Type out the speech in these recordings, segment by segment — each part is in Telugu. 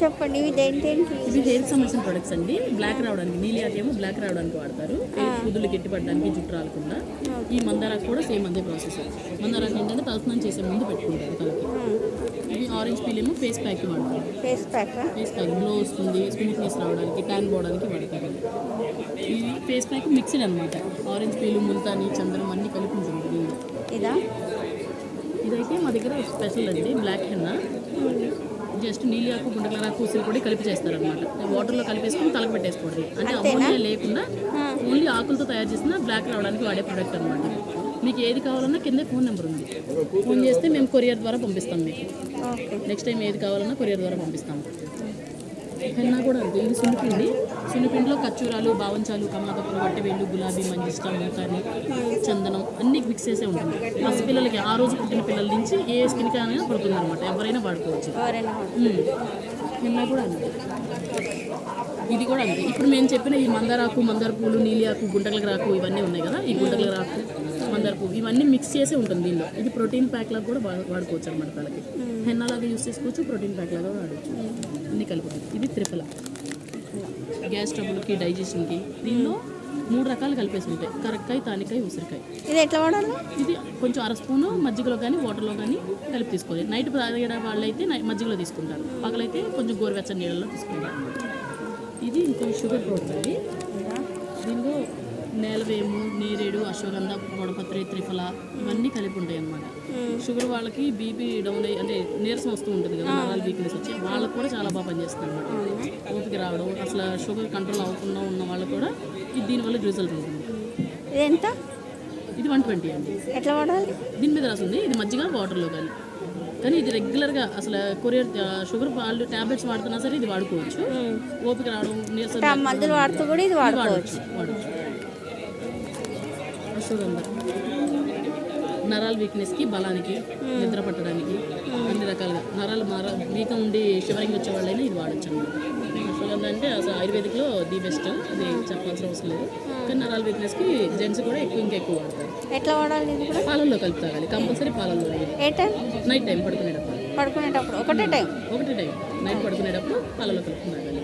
చెప్పండి ఇవి దేంటేంటి ఇవి హెయిర్ సంబంధించిన ప్రొడక్ట్స్ అండి? బ్లాక్ రావడానికి నీలియాకి ఏమో బ్లాక్ రావడానికి వాడతారు. కుదులు గట్టి పడడానికి జుట్టు రాలకుండా. ఈ మందారాకు కూడా సేమ్ అదే ప్రాసెస్ మందారాకు ఏంటంటే తలస్నానం చేసే ముందు పెట్టుకుంటారు తలకి. ఇవి ఆరెంజ్ పీల్ ఏమో ఫేస్ ప్యాక్ వాడతారు. Face pack face pack glow వస్తుంది స్మూత్నెస్ రావడానికి ట్యాన్ పోవడానికి వాడతారు. ఇది ఫేస్ ప్యాక్ మిక్స్డ్ అనమాట ఆరెంజ్ పీలు ముల్తాని చందనం అన్ని కలిపి ఉంటుంది దీనిలో. ఇదా? ఇదైతే మా దగ్గర స్పెషల్ అండి బ్లాక్ హెన్నా జస్ట్ నీళ్ళు ఆకు గుండెల రాకు ఉసిరి పొడి కలిపి చేస్తారనమాట వాటర్లో కలిపేసుకుని తలకు పెట్టేసుకోవడం అంటే అమోనియా లేకుండా ఓన్లీ ఆకులతో తయారు చేసిన బ్లాక్ రావడానికి వాడే ప్రోడక్ట్ అనమాట మీకు ఏది కావాలన్నా కింద ఫోన్ నెంబర్ ఉంది. ఫోన్ చేస్తే మేము కొరియర్ ద్వారా పంపిస్తాం మీకు. నెక్స్ట్ టైం ఏది కావాలన్నా కొరియర్ ద్వారా పంపిస్తాం. హెన్నా కూడా అంతే. ఇది సున్నిపిండి సున్నిపిండిలో ఖర్చూరాలు బావంచాలు కమాదపులు వట్టెవేళ్ళు గులాబీ మంజిష్ట మూతాని చందనం అన్ని మిక్స్ చేసే ఉంటుంది పసి పిల్లలకి ఆ రోజు పుట్టిన పిల్లల నుంచి ఏ స్కిన్కి అయినా పడుతుంది అనమాట ఎవరైనా వాడుకోవచ్చు. మ్మ్. నిన్న కూడా అంతే. ఇది కూడా అంతే. ఇప్పుడు మేము చెప్పిన ఈ మందారాకు మందార పూలు నీలియాకు గుంటకల రాకు ఇవన్నీ ఉన్నాయి కదా. ఈ గుంటకల రాకు మందార పువ్వు ఇవన్నీ మిక్స్ చేసే ఉంటుంది దీనిలో. ఇది ప్రోటీన్ ప్యాక్ లాగా కూడా వాడు- వాడుకోవచ్చు అనమాట తలకి. హెన్నా లాగా యూస్ చేసుకోవచ్చు ప్రోటీన్ ప్యాక్ లాగా వాడవచ్చు అన్ని కలుపుతుంది ఇది త్రిఫల. గ్యాస్ ట్రబుల్కి డైజెషన్కి దీనిలో మూడు రకాలు కలిపేసి ఉంటాయి. కరక్కాయ తానికాయ ఉసిరికాయ. ఇది ఎట్లా వాడాలి? ఇది కొంచెం అర స్పూను మజ్జిగలో కానీ వాటర్లో కానీ కలిపి తీసుకోవాలి. నైట్ తాగడం వాళ్ళైతే నై- మజ్జిగలో తీసుకుంటారు. పగలైతే కొంచెం గోరువెచ్చని నీళ్ళలో తీసుకుంటారు. ఇది ఇంకో షుగర్ పౌడర్ అండి. దీనిలో నేలవేము నీరేడు అశ్వగంధ గొడపత్రి త్రిఫల ఇవన్నీ కలిపి ఉంటాయి అన్నమాట. షుగర్ వాళ్ళకి బీపీ డౌన్ అయ్యి అంటే నీరసం వస్తూ ఉంటుంది కదా నరాలు వీక్నెస్ వచ్చి వాళ్ళకి కూడా చాలా బాగా పనిచేస్తుంది అనమాట ఓపిక రావడం అసలు షుగర్ కంట్రోల్ అవ్వకుండా ఉన్న వాళ్ళకి కూడా ఇది దీనివల్ల రిజల్ట్ ఉంటుంది. ఇది ఎంత? ఇది వన్ ట్వంటీ అండి. ఎట్లా వాడాలి? దీని మీద రాసింది ఇది మజ్జిగ వాటర్లో కానీ. కానీ ఇది రెగ్యులర్గా అసలు కొరియర్ షుగర్ వాళ్ళు ట్యాబ్లెట్స్ వాడుతున్నా సరే ఇది వాడుకోవచ్చు. ఓపిక రావడం నీరసం మందులు వాడుతూ కూడా ఇది వాడుకోవచ్చు. వాడచ్చు అశ్వగంధ నరాల వీక్నెస్కి బలానికి నిద్ర పట్టడానికి అన్ని రకాలుగా. నరాలు మార వీక్ ఉండి షివరింగ్ వచ్చే వాళ్ళైనా ఇది వాడచ్చు అశ్వగంధ అంటే అసలు ఆయుర్వేదిక్లో ది బెస్ట్ అది చెప్పాల్సిన అవసరం లేదు. కానీ నరాల వీక్నెస్కి జెంట్స్ కూడా ఎక్కువ ఇంకా ఎక్కువ వాడతారు. ఎట్లా వాడాలి పాలల్లో కలిపి తాగాలి కంపల్సరీ పాలల్లో నైట్ టైం పడుకునేటప్పుడు. పడుకునేటప్పుడు ఒకటే టైం ఒకటి టైం నైట్ పడుకునేటప్పుడు పాలలో కలుపుకుని తాగాలి.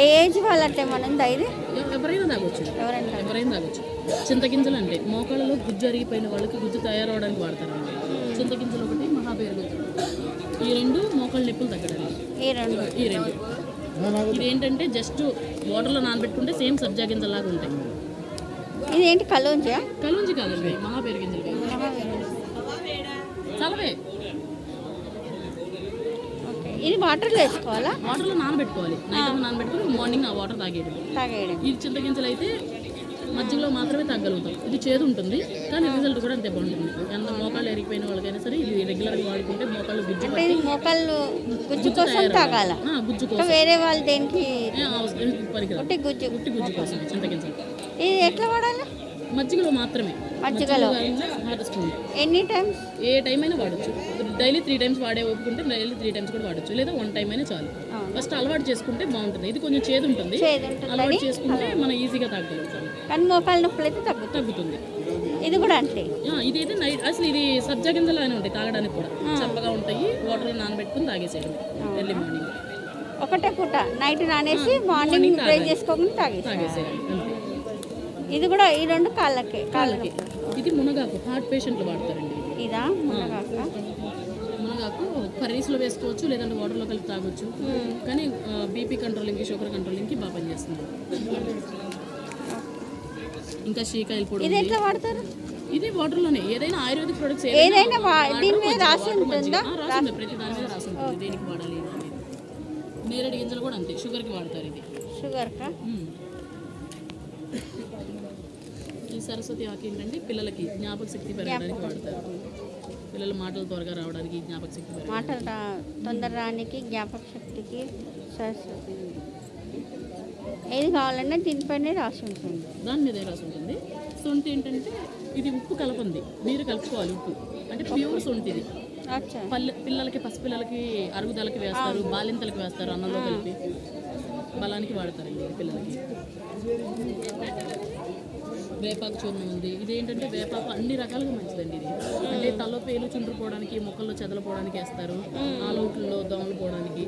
ఏ ఏజ్ వాళ్ళంటే మనం ఇది ఎవ- ఎవరైనా తాగొచ్చు. ఎవరైనా తాగొచ్చు. చింతగింజలు అంటే మోకాళ్ళలో గుజ్జు అరిగిపోయిన వాళ్ళకి గుజ్జు తయారవడానికి వాడతారు చింతగింజలు ఒకటి మహాపేరుగు ఈ రెండు మోకాళ్ళ నొప్పులు తగ్గడానికి ఈ రెండు. ఈ రెండు. ఇది ఏంటంటే జస్ట్ వాటర్లో నానబెట్టుకుంటే సేమ్ సబ్జా గింజలాగా ఉంటాయి. ఇది ఏంటి కలోంజా కలుంజి కాదండి మహాపేరు గింజలు చలవే. ఇది వాటర్లో వేసుకోవాలా? వాటర్లో నానబెట్టుకోవాలి. నైట్ అంతా నానబెట్టుకుని మార్నింగ్ ఆ వాటర్ తాగేయడం తాగేయడం. ఈ చింతగింజలు అయితే మధ్యలో మాత్రమే తగ్గలుగుతాం. ఇది చేదు ఉంటుంది కానీ రిజల్ట్ కూడా అంతే బాగుంటుంది. ఎంత మోకాళ్ళు ఎరిగిపోయిన వాళ్ళకైనా సరే ఇది రెగ్యులర్గా వాడుకుంటే మోకాళ్ళు గుజ్జు అంటే ఇది మోకాళ్ళు గుజ్జు కోసం తాగాల? గుజ్జు కోసం. వేరే వాళ్ళు దేనికి పనికిరాదు గుజ్జు. ఉట్టి గుజ్జు కోసం చింతగింజలు ఇది ఎట్లా వాడాలి? మజ్జిగలో మాత్రమే. మజ్జిగలో. ఎన్ని టైమ్స్? ఏ టైం అయినా వాడచ్చు. డైలీ త్రీ టైమ్స్ వాడే ఒప్పుకుంటే డైలీ త్రీ టైమ్స్ కూడా వాడచ్చు. లేదా వన్ టైం అయినా చాలు. ఫస్ట్ అలవాటు చేసుకుంటే బాగుంటుంది. ఇది కొంచెం చేదు ఉంటుంది అలవాటు చేసుకుంటే మనం ఈజీగా తాగలుగుతాం కానీ మోకాళ్ళ నొప్పులు అయితే తగ్గుతుంది. తగ్గుతుంది ఇది కూడా అంతే. ఇదైతే నైట్ అసలు ఇది సబ్జా గింజలానే ఉంటాయి తాగడానికి కూడా. చప్పగా ఉంటాయి. వాటర్లో నానబెట్టుకుని తాగేసేయడం. Early morning. ఒకటే పూట. నైట్ నానేసి మార్నింగ్ ఫ్రై చేసుకోకుండా తాగేసి తాగేసేయాలి. ఇది కూడా ఈ రెండు కాళ్ళకి కాళ్ళకి. ఇది మునగాకు. హార్ట్ పేషెంట్లు వాడతారండి. ఇదా? మునగాక? మునగాకు కర్రీస్లో వేసుకోవచ్చు లేదంటే వాటర్లో కలిపి తాగొచ్చు. కానీ బీపీ కంట్రోలింగ్కి షుగర్ కంట్రోలింగ్కి బాగా పనిచేస్తుంది. ఇంకా షీకాయలు పొడి ఇది ఉంది. ఎట్లా వాడతారు? ఇది వాటర్లోనే. ఏదైనా ఆయుర్వేదిక్ ప్రొడక్ట్స్ ఏదైనా దీని మీద రాసి ఉంటుందా? ప్రతి దాని మీద రాసి ఉంటుంది. దేనికి వాడాలి అనేది. నేరేడు గింజలు కూడా అంతే షుగర్కి వాడతారు ఇది. షుగర్ కా. ఈ సరస్వతి ఆకు ఏంటంటే పిల్లలకి జ్ఞాపక శక్తి పెరగడానికి వాడతారు. పిల్లల మాటలు త్వరగా రావడానికి జ్ఞాపక శక్తి మాటలు తొందర రానికి జ్ఞాపక శక్తికి సరస్వతి. ఏది కావాలన్నా దీనిపైనే రాసి ఉంటుంది. దాని మీద రాసి ఉంటుంది. సొంటి ఏంటంటే ఇది ఉప్పు కలపంది. మీరు కలుపుకోవాలి ఉప్పు. అంటే ప్యూర్ సొంటి ఇది. పల్లె పిల్లలకి పసిపిల్లలకి అరుగుదలకి వేస్తారు బాలింతలకి వేస్తారు అన్నంలో కలిపి. బలానికి వాడతారు పిల్లలకి. వేపాకు చూర్ణం ఉంది. ఇది ఏంటంటే వేపాకు అన్ని రకాలుగా మంచిదండి ఇది. అంటే తలలో పేలు చుండ్రు పోవడానికి మొక్కల్లో చెదలు పోవడానికి వేస్తారు ఆలోట్లలో దోమలు పోవడానికి.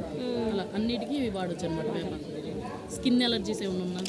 అలా అన్నిటికీ ఇవి వాడచ్చు అనమాట వేపాకు. స్కిన్ ఎలర్జీస్ ఏమైనా ఉన్నా